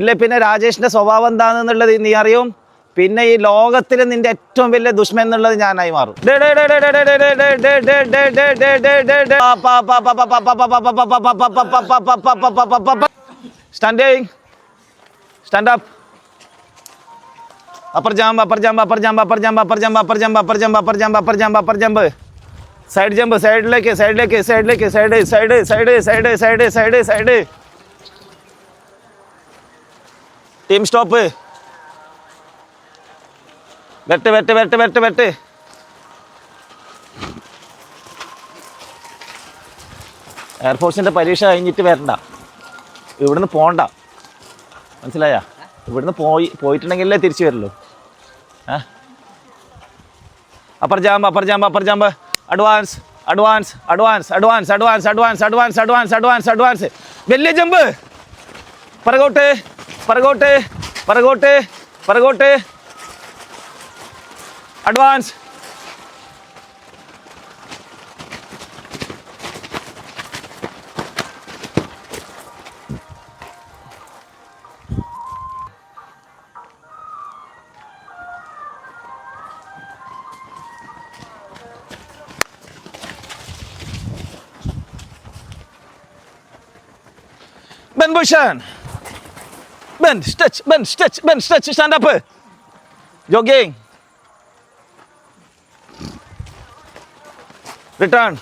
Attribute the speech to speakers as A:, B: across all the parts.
A: ഇല്ല പിന്നെ രാജേഷിന്റെ സ്വഭാവം എന്താണെന്നുള്ളത് നീ അറിയും പിന്നെ ഈ ലോകത്തിൽ നിന്റെ ഏറ്റവും വലിയ ദുഷ്മൻ എന്നുള്ളത് ഞാനായി മാറും standing stand up upper jump upper jump upper jump upper jump upper jump upper jump upper jump upper jump upper jump upper jump side jump സൈഡിലേക്ക് സൈഡിലേക്ക് സൈഡിലേക്ക് side side side side side side side team stop വെട്ട് വെട്ട് വെട്ട് വെട്ട് വെട്ട് എയർഫോഴ്സിന്റെ പരീക്ഷ കഴിഞ്ഞിട്ട് വരണ്ട. ഇവിടുന്ന് പോണ്ട. മനസ്സിലായ? ഇവിടുന്ന് പോയി പോയിട്ടുണ്ടെങ്കിലേ തിരിച്ചു വരുള്ളൂ. Upper jump upper jump upper jump advance advance advance advance advance advance advance advance advance advance വലിയ ജമ്പ് പിറകോട്ട്. പിറകോട്ട് പിറകോട്ട് പിറകോട്ട് advance Ben Bushan. Bend, stretch, bend, stretch, bend, stretch, stand up. Jogging. Return.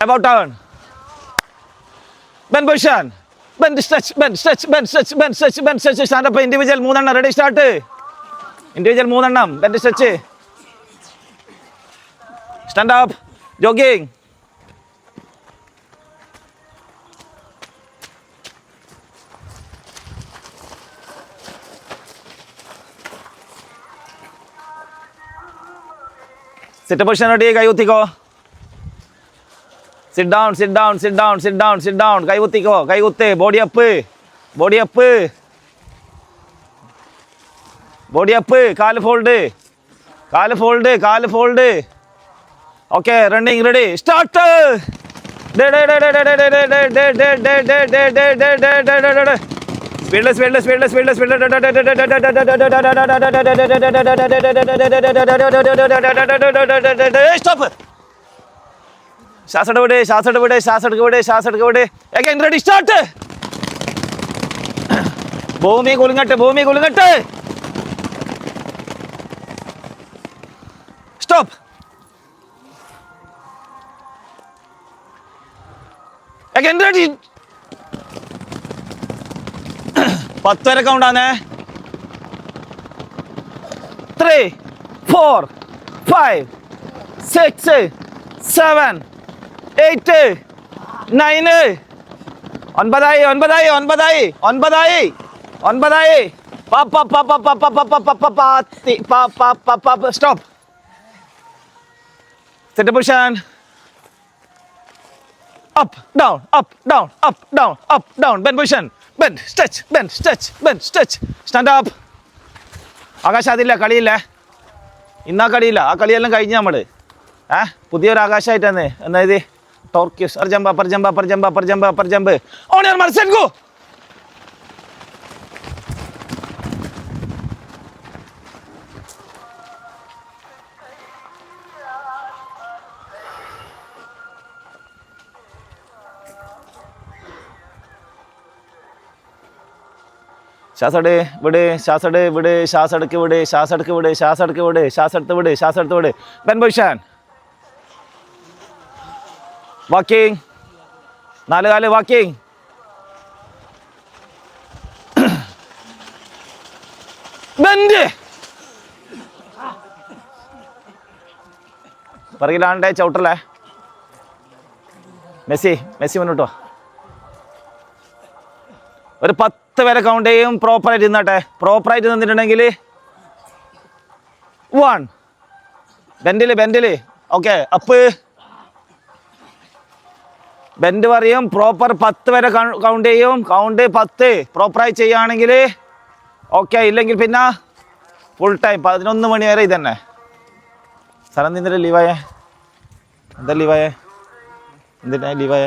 A: About turn. Bend position. Bend, stretch, bend, stretch, bend, stretch, bend, stretch, bend, stretch, stand up. Individual മൂന്നെണ്ണം ready start individual മൂന്നെണ്ണം bend stretch Stand up. Jogging. Sit position ready. കൈ കുത്തിക്കോ sit down sit down sit down sit down sit down കൈ കുത്തിക്കോ കൈ കുത്ത് body up body up body up കാൽ fold കാൽ fold കാൽ fold okay running ready start സ്പീഡ്ലെസ് வெள்ளஸ் வெள்ளஸ் வெள்ளஸ் வெள்ளஸ் ஸ்டாப் ശ്വാസം വിടെ ശ്വാസം വിടെ ശ്വാസം വിടെ ശ്വാസം വിടെ റെഡി സ്റ്റാർട്ട് ഭൂമി കുലുങ്ങട്ട് ഭൂമി കുലുങ്ങട്ട് സ്റ്റോപ്പ് റെഡി പത്ത് വരെ കൗണ്ടാന്നേ three four five six seven eight nine ഒൻപതായി ഒൻപതായി ഒൻപതായി ഒൻപതായി ഒൻപതായി stop set position up down up down up down up down bend position. Bend stretch bend stretch bend stretch stand up ആകാശം അതില്ല കളിയില്ല. ഇന്നാ കളിയില്ല. ആ കളിയെല്ലാം കഴിഞ്ഞ് നമ്മൾ ഏ? പുതിയൊരു ആകാശമായിട്ടാന്ന് എന്നാ ഇത്? ടോർക്യൂസ് അർജമ്പ അപ്പർ പർജമ്പ അപ്പർ ജമ്പ് ഓണിയർ മർസെൻകു. ശ്വാസട് വിട് ശാസടെ വിട് ശാസടക്ക് വിട് ശാസടക്ക് വിട് ശാസടക്ക് വിട് ശ്വാസെടുത്ത് വിട് ശ്വാസെടുത്ത് വിട്. ബെൻ പൊസിഷൻ വാക്കിംഗ് നാല് കാൽ വാക്കിങ് പറയിലാണ്ടേ ചവിട്ടല്ലേ? മെസ്സി മെസ്സി മുന്നോട്ടോ ഒരു പത്ത് വരെ കൗണ്ട് ചെയ്യും. പ്രോപ്പർ ആയിട്ട് പ്രോപ്പറായിട്ട് പ്രോപ്പർ ആയിട്ട് നിന്നിട്ടുണ്ടെങ്കിൽ വൺ ബെൻഡിൽ ബെൻഡിൽ ഓക്കെ അപ്പ് ബെൻഡ് പറയും. പ്രോപ്പർ പത്ത് വരെ കൗണ്ട് ചെയ്യും. കൗണ്ട് പത്ത്. പ്രോപ്പറായി ചെയ്യുകയാണെങ്കിൽ ഓക്കെ ഇല്ലെങ്കിൽ പിന്നെ ഫുൾ ടൈം പതിനൊന്ന് മണി വരെ ഇതന്നെ. സ്ഥലം നിന്നിട്ട് ലീവായേ എന്താ ലീവായേ എന്തിനാ ലീവായ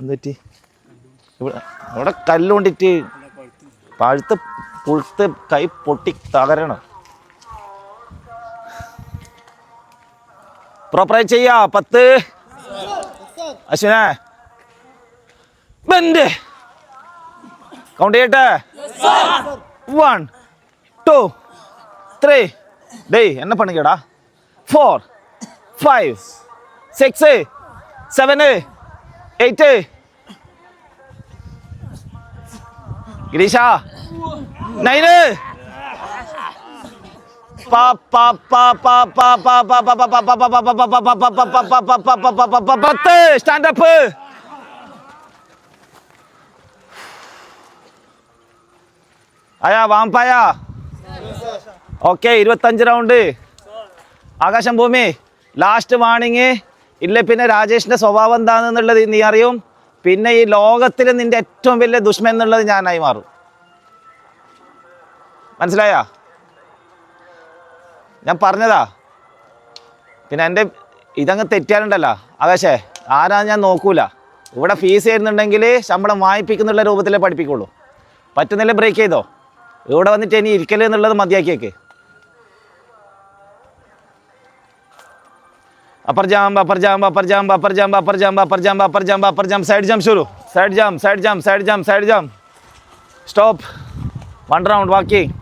A: എന്തുപറ്റി ഇവിടെ ഇവിടെ കല്ലുകൊണ്ടിട്ട് പഴുത്ത് പുഴുത്ത് കൈ പൊട്ടി തകരണം. പ്രോപ്പറായി ചെയ്യ പത്ത്. അശ്വിനെ. ബെൻഡ്. കൗണ്ട് ചെയ്യട്ടെ? വൺ ടു ത്രീ ഡേയ് എന്നെ പണിക്കടാ. Four five six seven eight ഗിരീഷ nine പത്ത് സ്റ്റാൻഡപ്പ് അയാ വാമ്പായ ഓക്കെ ഇരുപത്തഞ്ച് റൗണ്ട് ആകാശം ഭൂമി ലാസ്റ്റ് വാണിങ് ഇല്ല പിന്നെ രാജേഷിന്റെ സ്വഭാവം എന്താണെന്നുള്ളത് നീ അറിയും പിന്നെ ഈ ലോകത്തിൽ നിന്റെ ഏറ്റവും വലിയ ദുഷ്മൻ എന്നുള്ളത് ഞാനായി മാറും. മനസ്സിലായാ? ഞാൻ പറഞ്ഞതാ. പിന്നെ എന്റെ ഇതങ്ങ് തെറ്റാനുണ്ടല്ലോ ആകാശേ ആരാ ഞാൻ നോക്കൂല. ഇവിടെ ഫീസ് തരുന്നുണ്ടെങ്കിൽ ശമ്പളം വാങ്ങിപ്പിക്കുന്നുള്ള രൂപത്തിലേ പഠിപ്പിക്കുള്ളൂ. പറ്റുന്നില്ല ബ്രേക്ക് ചെയ്തോ? ഇവിടെ വന്നിട്ട് ഇനി ഇരിക്കൽ എന്നുള്ളത് മതിയാക്കിയേക്ക്. अपर जाम अपर जाम अपर जाम अपर जाम अपर जाम अपर जाम अपर जाम अपर जाम साइड जाम शुरू। Side jump side jump side jump side jump stop one round walking